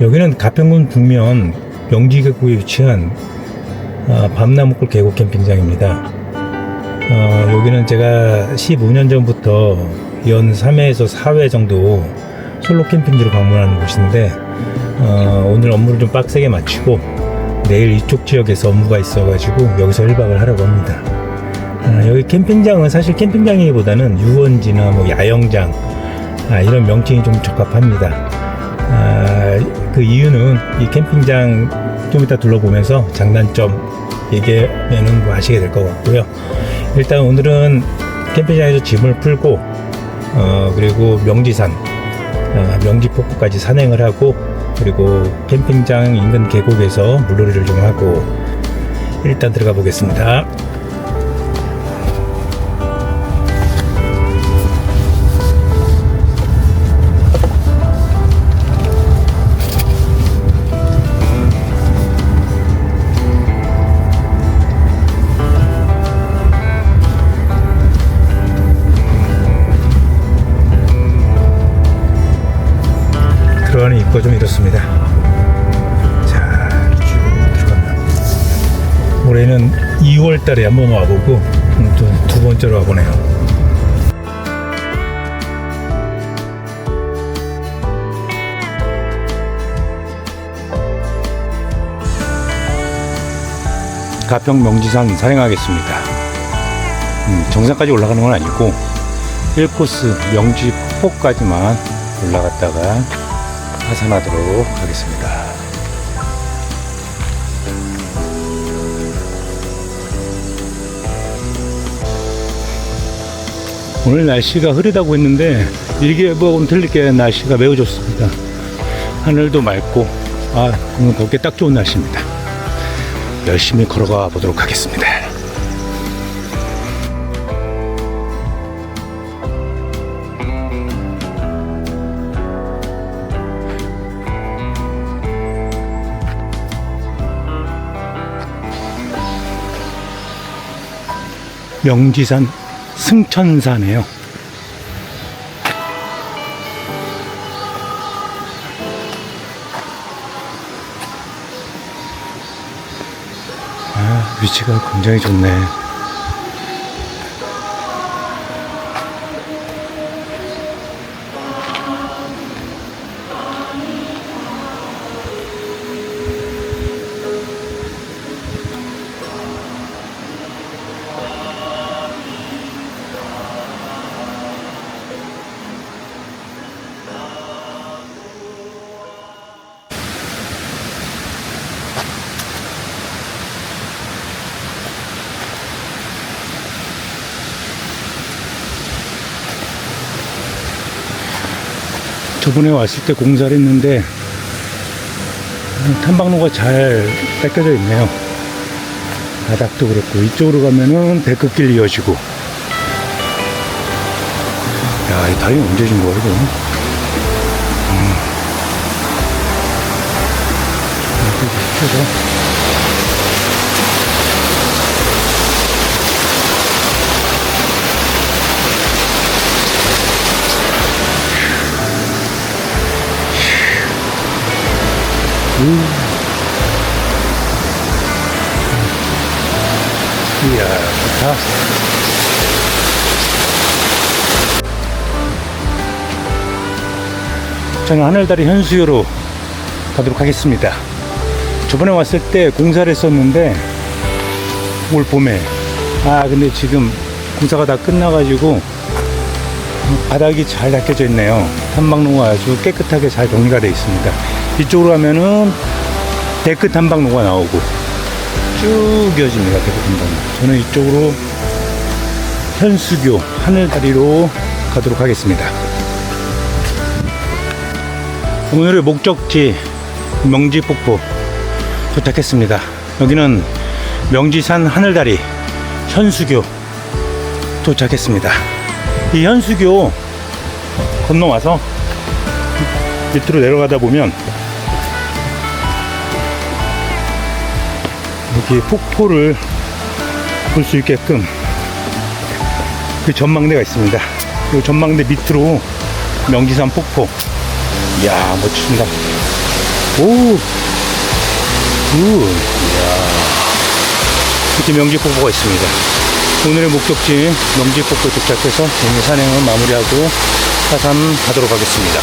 여기는 가평군 북면 명지계곡에 위치한 아, 밤나무골 계곡 캠핑장입니다. 어, 여기는 제가 15년 전부터 연 3회에서 4회 정도 솔로 캠핑지로 방문하는 곳인데 어, 오늘 업무를 좀 빡세게 마치고 내일 이쪽 지역에서 업무가 있어가지고 여기서 1박을 하려고 합니다. 아, 여기 캠핑장은 사실 캠핑장이기보다는 유원지나 뭐 야영장 아, 이런 명칭이 좀 적합합니다. 아, 그 이유는 이 캠핑장 좀 이따 둘러보면서 장단점 얘기하면은 뭐 아시게 될 것 같고요. 일단 오늘은 캠핑장에서 짐을 풀고 어, 그리고 명지산 어, 명지폭포까지 산행을 하고 그리고 캠핑장 인근 계곡에서 물놀이를 좀 하고 일단 들어가 보겠습니다. 입구가 좀 이렇습니다. 자, 쭉 들어가면. 올해는 2월 달에 한 번 와보고, 오늘 또두 번째로 와보네요. 가평 명지산 산행하겠습니다. 음, 정상까지 올라가는 건 아니고 1코스 명지 폭포까지만 올라갔다가 하산하도록 하겠습니다. 오늘 날씨가 흐리다고 했는데 일기예보하고는 틀리게 날씨가 매우 좋습니다. 하늘도 맑고 아 오늘 걷기 딱 좋은 날씨입니다. 열심히 걸어가 보도록 하겠습니다. 명지산 승천사네요. 아, 위치가 굉장히 좋네. 저번에 왔을 때 공사를 했는데 탐방로가 잘 뺏겨져 있네요. 바닥도 그렇고 이쪽으로 가면은 데크길 이어지고 야, 이 다리 언제 준 거야 이거? 음. 이렇게 이야, 좋다. 저는 하늘다리 현수유로 가도록 하겠습니다. 저번에 왔을 때 공사를 했었는데, 올 봄에. 아, 근데 지금 공사가 다 끝나가지고, 바닥이 잘 닦여져 있네요. 탐방로가 아주 깨끗하게 잘 정리가 되어 있습니다. 이쪽으로 가면은 데크 탐방로가 나오고, 쭉 이어집니다. 대구분당. 저는 이쪽으로 현수교 하늘다리로 가도록 하겠습니다. 오늘의 목적지 명지폭포 도착했습니다. 여기는 명지산 하늘다리 현수교 도착했습니다. 이 현수교 건너와서 밑으로 내려가다 보면 여기 폭포를 볼 수 있게끔 그 전망대가 있습니다. 그 전망대 밑으로 명지산 폭포. 이야, 멋집니다. 오, 굿. 이야. 이렇게 명지 폭포가 있습니다. 오늘의 목적지인 명지 폭포에 도착해서 오늘 산행은 마무리하고 하산하도록 하겠습니다.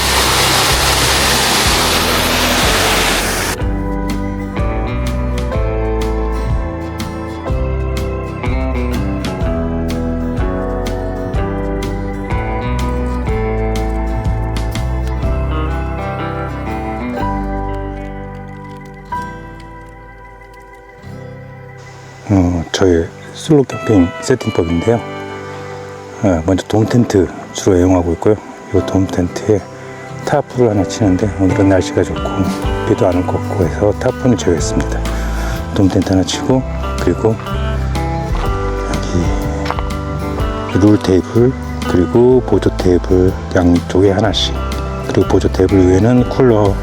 저의 슬로 캠핑 세팅법인데요. 어, 먼저 돔 텐트 주로 애용하고 있고요. 이 돔 텐트에 타프를 하나 치는데 오늘은 날씨가 좋고 비도 안 올 것 같고 해서 타프는 제외했습니다. 돔 텐트 하나 치고 그리고 여기 룰 테이블 그리고 보조 테이블 양쪽에 하나씩 그리고 보조 테이블 위에는 쿨러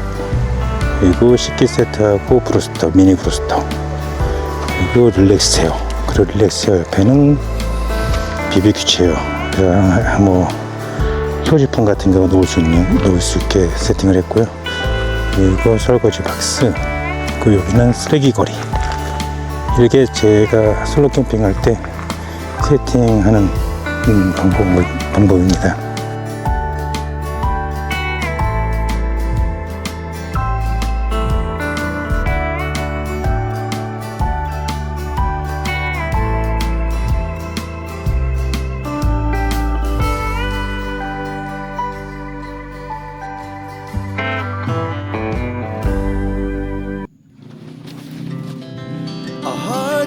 그리고 식기 세트하고 브루스터 미니 브루스터 그리고 릴렉스 체어 그리고 릴렉스 체어 옆에는 BBQ 체어 뭐 표지품 같은 거 놓을 수 있는 놓을 수 있게 세팅을 했고요. 그리고 설거지 박스 그리고 여기는 쓰레기 거리. 이렇게 제가 솔로 캠핑 할 때 세팅하는 음, 방법, 방법입니다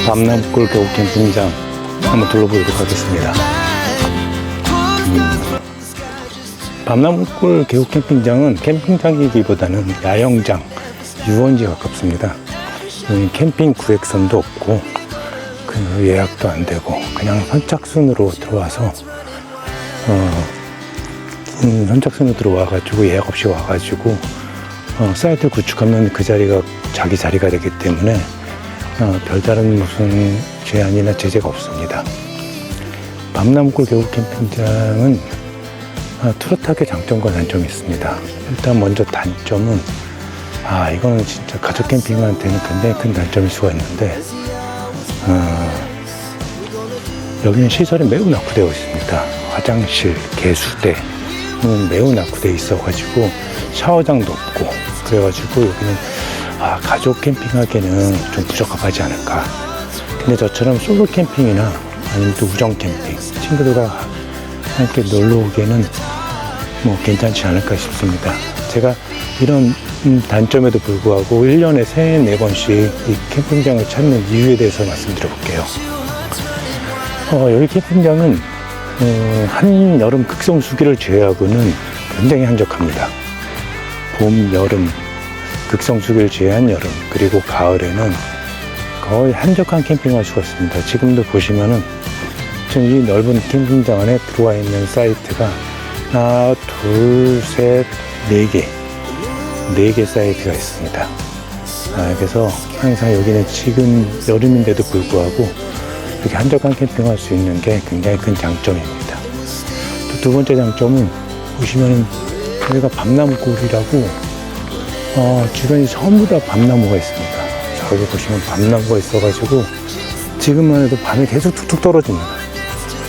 밤남골 겨울 캠핑장 한번 둘러보도록 하겠습니다 밤나무골 계곡 캠핑장은 캠핑장이기보다는 야영장, 유원지에 가깝습니다. 캠핑 구획선도 없고 그 예약도 안 되고 그냥 선착순으로 들어와서 어, 음, 선착순으로 들어와가지고 예약 없이 와가지고 어, 사이트를 구축하면 그 자리가 자기 자리가 되기 때문에 어, 별다른 무슨 제한이나 제재가 없습니다. 밤나무골 계곡 캠핑장은 아, 뚜렷하게 장점과 단점이 있습니다. 일단 먼저 단점은 아 이거는 진짜 가족 캠핑한테는 굉장히 큰 단점일 수가 있는데 어, 여기는 시설이 매우 낙후되어 있습니다. 화장실, 개수대는 매우 낙후되어 있어가지고 샤워장도 없고 그래가지고 여기는 아 가족 캠핑하기에는 좀 부적합하지 않을까. 근데 저처럼 솔로 캠핑이나 아니면 또 우정 캠핑 친구들과 함께 놀러 오기에는 뭐 괜찮지 않을까 싶습니다. 제가 이런 음, 단점에도 불구하고 1년에 3, 4번씩 이 캠핑장을 찾는 이유에 대해서 말씀드려 볼게요. 어, 여기 캠핑장은 어, 한여름 극성 수기를 제외하고는 굉장히 한적합니다. 봄, 여름, 극성수기를 제외한 여름, 그리고 가을에는 거의 한적한 캠핑할 수가 있습니다. 지금도 보시면은 지금 이 넓은 캠핑장 안에 들어와 있는 사이트가 하나, 둘, 셋, 네 개. 네 개 사이트가 있습니다. 아, 그래서 항상 여기는 지금 여름인데도 불구하고 이렇게 한적한 캠핑할 수 있는 게 굉장히 큰 장점입니다. 또 두 번째 장점은 보시면은 여기가 밤나무골이라고 어, 주변이 전부 다 밤나무가 있습니다. 저기 보시면 밤나무가 있어가지고 지금만 해도 밤이 계속 툭툭 떨어집니다.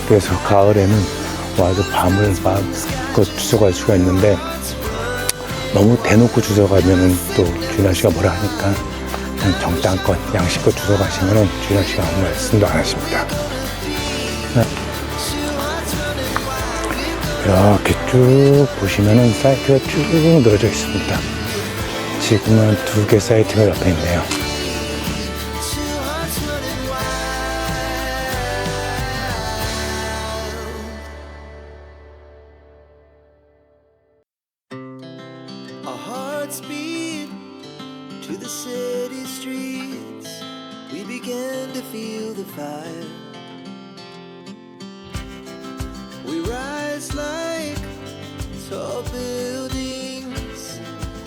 그래서 가을에는 와서 밤을 막 주워갈 수가 있는데 너무 대놓고 주워가면은 또 준하 씨가 뭐라 하니까 그냥 정당껏 양식껏 주워가시면은 준하 씨가 아무 말씀도 안 하십니다. 이렇게 쭉 보시면은 사이트가 쭉 늘어져 있습니다. 지금은 두 개 사이트가 옆에 있네요. Our hearts beat to the city streets, we began to feel the fire. We rise like tall buildings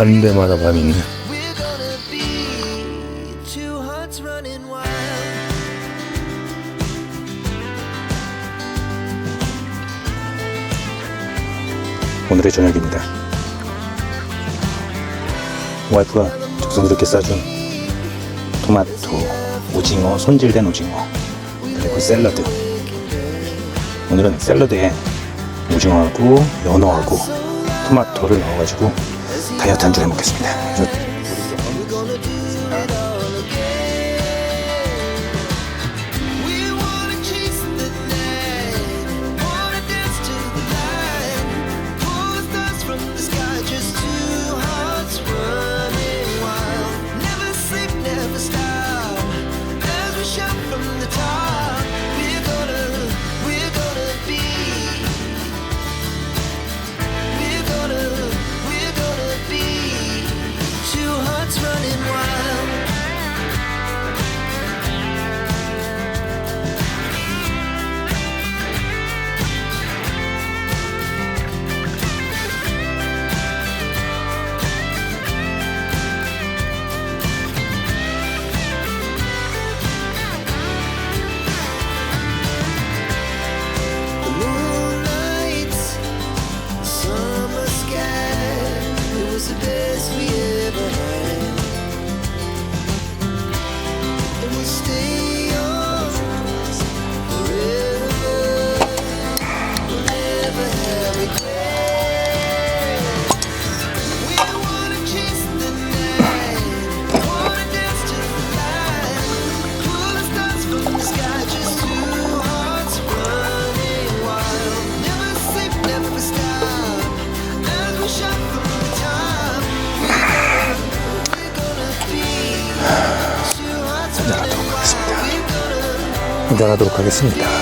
가는 데마다 밤이 있네. 오늘의 저녁입니다 와이프가 정성스럽게 싸준 토마토, 오징어, 손질된 오징어 그리고 샐러드 오늘은 샐러드에 오징어하고 연어하고 토마토를 넣어가지고 다이어트 한 줄 해먹겠습니다 this 운전하도록 하겠습니다